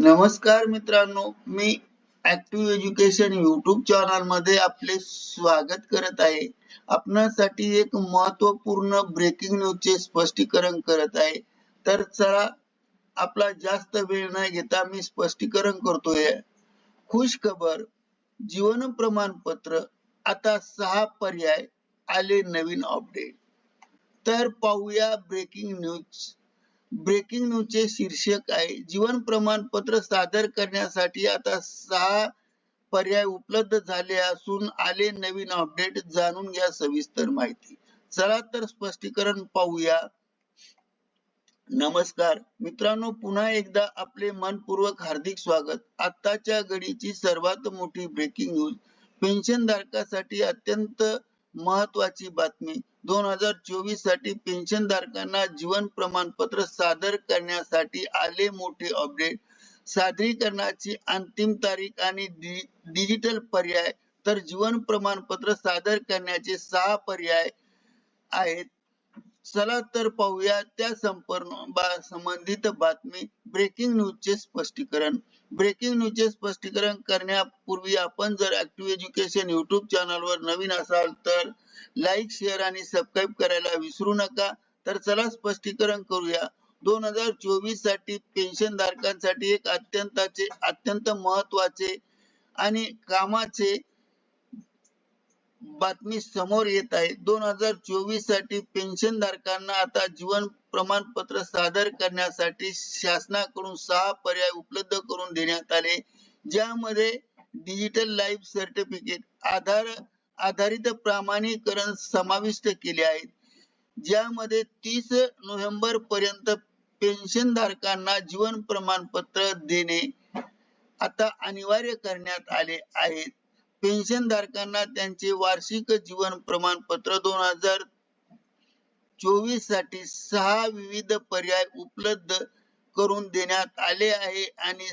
नमस्कार मित्रांनो मी ऍक्टिव्ह एज्युकेशन युट्यूब चॅनलमध्ये आपले स्वागत करत आहे. आपणासाठी एक महत्त्वपूर्ण ब्रेकिंग न्यूज चे स्पष्टीकरण करत आहे. तर चला आपला जास्त वेळ न घेता मी स्पष्टीकरण करतोय. खुश खबर जीवन प्रमाणपत्र आता सहा पर्याय आले नवीन अपडेट तर पाहूया ब्रेकिंग न्यूज ब्रेकिंग न्यूजचे शीर्षक आहे. जीवन प्रमाणपत्र सादर करण्यासाठी आता सहा पर्याय उपलब्ध झाले असून आले नवीन अपडेट जाणून घ्या सविस्तर माहिती. चला तर स्पष्टीकरण पाहूया. नमस्कार. मित्रांनो पुन्हा एकदा आपले मनपूर्वक हार्दिक स्वागत. आत्ताच्या घडीची सर्वात मोठी ब्रेकिंग न्यूज पेन्शन धारकासाठी अत्यंत महत्वाची बातमी. दोन हजार चोवीससाठी पेन्शन धारकांना जीवन प्रमाणपत्र सादर करण्यासाठी आले मोठे अपडेट. सादरीकरणाची अंतिम तारीख आणि डिजिटल पर्याय. तर जीवन प्रमाणपत्र सादर करण्याचे सहा पर्याय आहेत. चला तर पाहूया त्या संपूर्ण संबंधित बातमी. ब्रेकिंग न्यूजचे स्पष्टीकरण. ब्रेकिंग न्यूजचे स्पष्टीकरण करण्यापूर्वी आपण जर ऍक्टिव्ह एज्युकेशन युट्यूब चॅनलवर नवीन असाल तर लाईक शेअर आणि सबस्क्राईब करायला विसरू नका. तर चला स्पष्टीकरण करूया. दोन हजार चोवीससाठी पेन्शन धारकांसाठी एक अत्यंताचे अत्यंत महत्त्वाचे आणि कामाचे बातमी समोर येत आहे. दोन हजार चोवीससाठी पेन्शन धारकांना आता जीवन प्रमाणपत्र सादर करण्यासाठी शासनाकडून सहा पर्याय उपलब्ध करून देण्यात आले ज्यामध्ये डिजिटल लाईफ सर्टिफिकेट आधार आधारित प्रमाणीकरण समाविष्ट केले आहे ज्यामध्ये तीस नोव्हेंबर पर्यंत पेन्शन धारकांना जीवन प्रमाणपत्र देणे आता अनिवार्य करण्यात आले आहेत पेन्शन धारकांना त्यांचे वार्षिक जीवन प्रमाणपत्र दोन हजार चोवीससाठी सहा विविध पर्याय उपलब्ध करून देण्यात आले आहे आणि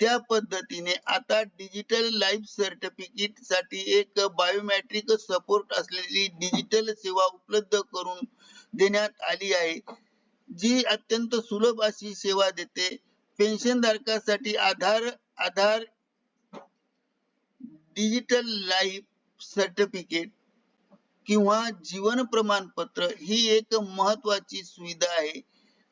त्या पद्धतीने आता डिजिटल लाईफ सर्टिफिकेटसाठी एक बायोमॅट्रिक सपोर्ट असलेली डिजिटल सेवा उपलब्ध करून देण्यात आली आहे जी अत्यंत सुलभ अशी सेवा देते. पेन्शन धारकासाठी Aadhaar Aadhaar digital life certificate किंवा जीवन प्रमाणपत्र ही एक महत्वाची सुविधा आहे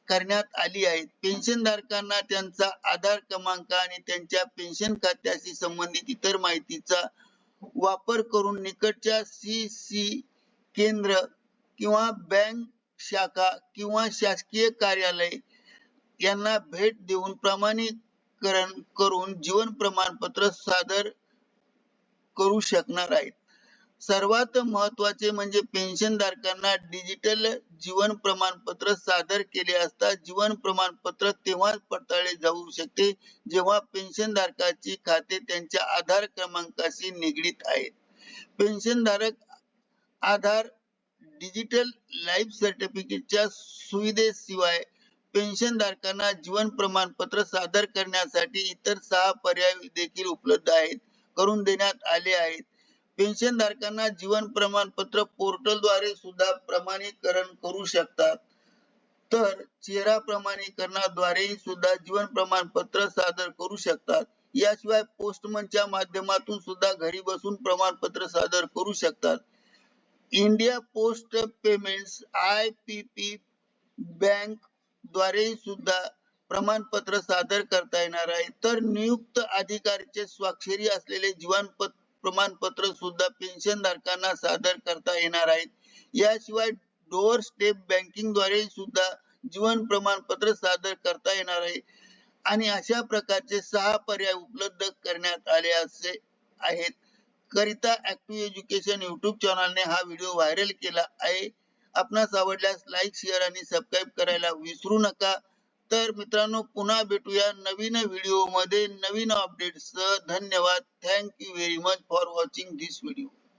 करण्यात आली आहे. पेन्शन धारकांना त्यांचा आधार क्रमांक आणि त्यांच्या पेन्शन खात्याशी संबंधित इतर माहितीचा वापर करून निकटच्या सी सी केंद्र किंवा बँक शाखा किंवा शासकीय कार्यालय यांना भेट देऊन प्रमाणीकरण करून जीवन प्रमाणपत्र सादर करू शकणार आहेत. सर्वात महत्त्वाचे म्हणजे पेन्शन धारकांना डिजिटल जीवन प्रमाणपत्र सादर केले असता जीवन प्रमाणपत्र तेव्हाच पडताळले जाऊ शकते जेव्हा पेन्शन धारकाची खाते त्यांच्या आधार क्रमांकाशी निगडीत आहेत. पेन्शन धारक आधार डिजिटल लाईफ सर्टिफिकेटच्या सुविधेशिवाय पेन्शन धारकांना जीवन प्रमाणपत्र सादर करण्यासाठी इतर सहा पर्याय देखील उपलब्ध आहेत. करून देण्यात आले आहेत. पेन्शन धारकांना जीवन प्रमाणपत्र पोर्टलद्वारे सुद्धा प्रमाणीकरण करू शकतात. तर चेहरा प्रमाणीकरणाद्वारे सुद्धा जीवन प्रमाणपत्र सादर करू शकतात. याशिवाय पोस्टमनच्या माध्यमातून सुद्धा घरी बसून प्रमाणपत्र सादर करू शकतात. India post payments I P P बँकद्वारे सुद्धा प्रमाणपत्र सादर करता येणार आहे. तर नियुक्त अधिकारीचे स्वाक्षरी असलेले जीवन प्रमाणपत्र सुद्धा पेन्शन धारकांना सादर करता येणार आहेत याशिवाय डोअर स्टेप बँकिंगद्वारे सुद्धा जीवन प्रमाणपत्र सादर करता येणार आहे. आणि अशा प्रकारचे सहा पर्याय उपलब्ध करण्यात आले असे आहेत. करिता ऍक्टिव्ह एज्युकेशन युट्यूब चॅनलने हा व्हिडिओ व्हायरल केला आहे. आपणास आवडल्यास लाईक शेअर आणि सबस्क्राईब करायला विसरू नका. तर मित्रांनो पुन्हा भेटूया नवीन व्हिडिओमध्ये नवीन अपडेट्स धन्यवाद. Thank you very much for watching this video